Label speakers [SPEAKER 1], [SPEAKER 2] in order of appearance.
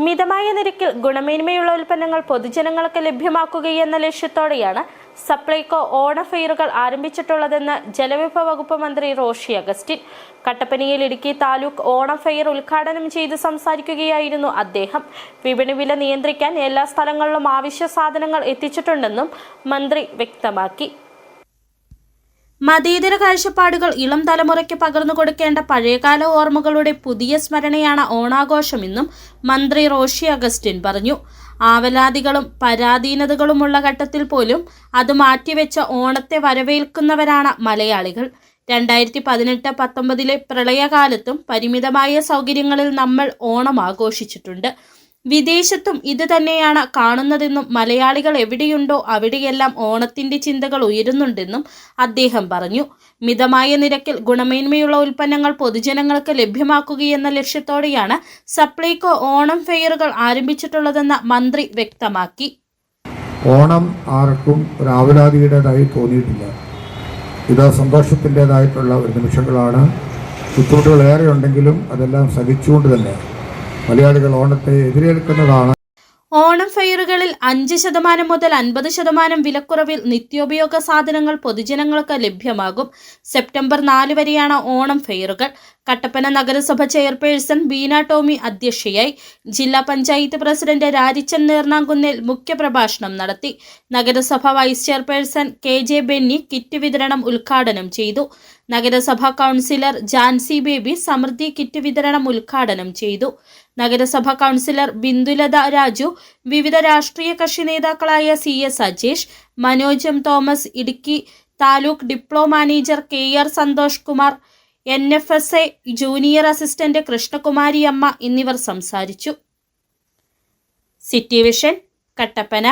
[SPEAKER 1] മിതമായ നിരക്കിൽ ഗുണമേന്മയുള്ള ഉൽപ്പന്നങ്ങൾ പൊതുജനങ്ങൾക്ക് ലഭ്യമാക്കുകയെന്ന ലക്ഷ്യത്തോടെയാണ് സപ്ലൈകോ ഓണ ഫെയറുകൾ ആരംഭിച്ചിട്ടുള്ളതെന്ന് ജലവിഭവ വകുപ്പ് മന്ത്രി റോഷി അഗസ്റ്റിൻ. കട്ടപ്പനയിൽ ഇടുക്കി താലൂക്ക് ഓണം ഫെയർ ഉദ്ഘാടനം ചെയ്ത് സംസാരിക്കുകയായിരുന്നു അദ്ദേഹം. വിപണി വില നിയന്ത്രിക്കാൻ എല്ലാ സ്ഥലങ്ങളിലും ആവശ്യ സാധനങ്ങൾ എത്തിച്ചിട്ടുണ്ടെന്നും മന്ത്രി വ്യക്തമാക്കി. മതേതര കാഴ്ചപ്പാടുകൾ ഇളം തലമുറയ്ക്ക് പകർന്നു കൊടുക്കേണ്ട പഴയകാല ഓർമ്മകളുടെ പുതിയ സ്മരണയാണ് ഓണാഘോഷമെന്നും മന്ത്രി റോഷി അഗസ്റ്റിൻ പറഞ്ഞു. ആവലാതികളും പരാധീനതകളുമുള്ള ഘട്ടത്തിൽ പോലും അത് മാറ്റിവെച്ച ഓണത്തെ വരവേൽക്കുന്നവരാണ് മലയാളികൾ. രണ്ടായിരത്തി പതിനെട്ട് പത്തൊമ്പതിലെ പ്രളയകാലത്തും പരിമിതമായ സൗകര്യങ്ങളിൽ നമ്മൾ ഓണം ആഘോഷിച്ചിട്ടുണ്ട്. വിദേശത്തും ഇത് തന്നെയാണ് കാണുന്നതെന്നും മലയാളികൾ എവിടെയുണ്ടോ അവിടെയെല്ലാം ഓണത്തിന്റെ ചിന്തകൾ ഉയരുന്നുണ്ടെന്നും അദ്ദേഹം പറഞ്ഞു. മിതമായ നിരക്കിൽ ഗുണമേന്മയുള്ള ഉൽപ്പന്നങ്ങൾ പൊതുജനങ്ങൾക്ക് ലഭ്യമാക്കുകയെന്ന ലക്ഷ്യത്തോടെയാണ് സപ്ലൈകോ ഓണം ഫെയറുകൾ ആരംഭിച്ചിട്ടുള്ളതെന്ന് മന്ത്രി വ്യക്തമാക്കി.
[SPEAKER 2] ഓണം ആർക്കും ഒരു തോന്നിയിട്ടില്ല. ഇത് സന്തോഷത്തിന്റെതായിട്ടുള്ള ഒരു നിമിഷങ്ങളാണ്. ബുദ്ധിമുട്ടുകൾ ഏറെ ഉണ്ടെങ്കിലും അതെല്ലാം സഹിച്ചുകൊണ്ട് തന്നെ മലയാളികൾ ഓണത്തെ എതിരേൽക്കുന്നതാണ്.
[SPEAKER 1] ഓണം ഫെയറുകളിൽ അഞ്ച് ശതമാനം മുതൽ അൻപത് ശതമാനം വിലക്കുറവിൽ നിത്യോപയോഗ സാധനങ്ങൾ പൊതുജനങ്ങൾക്ക് ലഭ്യമാകും. സെപ്റ്റംബർ നാല് വരെയാണ് ഓണം ഫെയറുകൾ. കട്ടപ്പന നഗരസഭ ചെയർപേഴ്സൺ ബീന ടോമി അധ്യക്ഷയായി ജില്ലാ പഞ്ചായത്ത് പ്രസിഡന്റ് രാജിച്ചൻ നേർണാങ്കുന്നിൽ മുഖ്യപ്രഭാഷണം നടത്തി. നഗരസഭ vice chairperson K J Benny kit വിതരണം ഉദ്ഘാടനം ചെയ്തു. നഗരസഭാ കൗൺസിലർ ജാൻസി ബേബി സമൃദ്ധി കിറ്റ് വിതരണം ഉദ്ഘാടനം ചെയ്തു. നഗരസഭാ കൗൺസിലർ ബിന്ദുലത രാജു വിവിധ രാഷ്ട്രീയ കക്ഷി നേതാക്കളായ C S Ajesh Manoj M Thomas Idukki taluk ഡിപ്ലോ manager K R Santhosh Kumar N F S A junior assistant Krishnakumari അമ്മ എന്നിവർ സംസാരിച്ചു. City vision Kattappana.